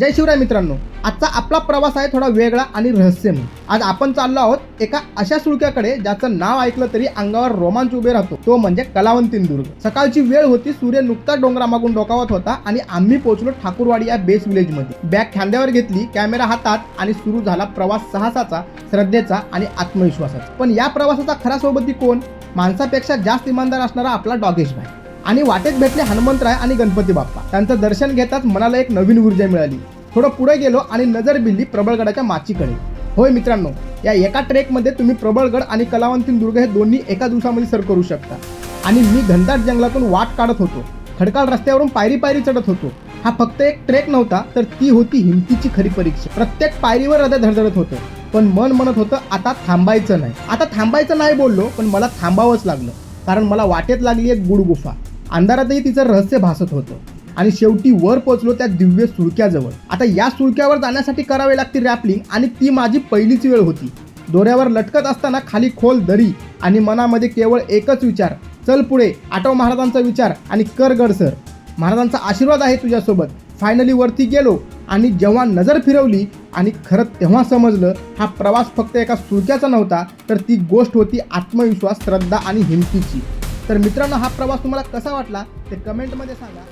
जय शिवराय मित्रांनो आजचा आपला प्रवास आहे थोडा वेगळा आणि रहस्यमय. आज आपण चाललो आहोत एका अशा सुळक्याकडे ज्याचं नाव ऐकलं तरी अंगावर रोमांच उभे राहतो. तो म्हणजे कलावंतीन दुर्ग. सकाळची वेळ होती सूर्य नुकता डोंगरामागून डोकावत होता आणि आम्ही पोहोचलो ठाकूरवाडी या बेस विलेजमध्ये. बॅग खांद्यावर घेतली कॅमेरा हातात आणि सुरू झाला प्रवास साहसाचा श्रद्धेचा आणि आत्मविश्वासाचा. पण या प्रवासाचा खरा सोबती कोण? माणसापेक्षा जास्त इमानदार असणारा आपला डॉगेश भाई. आणि वाटेत भेटले हनुमंतराय आणि गणपती बाप्पा. त्यांचं दर्शन घेताच मनाला एक नवीन ऊर्जा मिळाली. थोडं पुढे गेलो आणि नजर बिल्ली प्रबळगडाच्या माचीकडे. होय मित्रांनो या एका ट्रेकमध्ये तुम्ही प्रबळगड आणि कलावंतीन दुर्ग हे दोन्ही एका दिवसामध्ये सर करू शकता. आणि मी घनदाट जंगलातून वाट काढत होतो. खडकाळ रस्त्यावरून पायरी पायरी चढत होतो. हा फक्त एक ट्रेक नव्हता तर ती होती हिमतीची खरी परीक्षा. प्रत्येक पायरीवर हृदय धडधडत होतं. पण मन म्हणत होतं आता थांबायचं नाही. आता थांबायचं नाही बोललो पण मला थांबावंच लागलं. कारण मला वाटेत लागली एक गुड गुफा. अंधारातही तिचं रहस्य भासत होतं. आणि शेवटी वर पोचलो त्या दिव्य सुळक्याजवळ. आता या सुळक्यावर जाण्यासाठी करावे लागते रॅपलिंग आणि ती माझी पहिलीच वेळ होती. दोऱ्यावर लटकत असताना खाली खोल दरी आणि मनामध्ये केवळ एकच विचार चल पुढे आठव महाराजांचा विचार आणि कर गड सर. महाराजांचा आशीर्वाद आहे तुझ्यासोबत. फायनली वरती गेलो आणि जेव्हा नजर फिरवली आणि खरं तेव्हा समजलं हा प्रवास फक्त एका सुळक्याचा नव्हता तर ती गोष्ट होती आत्मविश्वास श्रद्धा आणि हिमतीची. तर मित्रांनो हा प्रवास तुम्हाला कसा वाटला ते कमेंटमध्ये सांगा.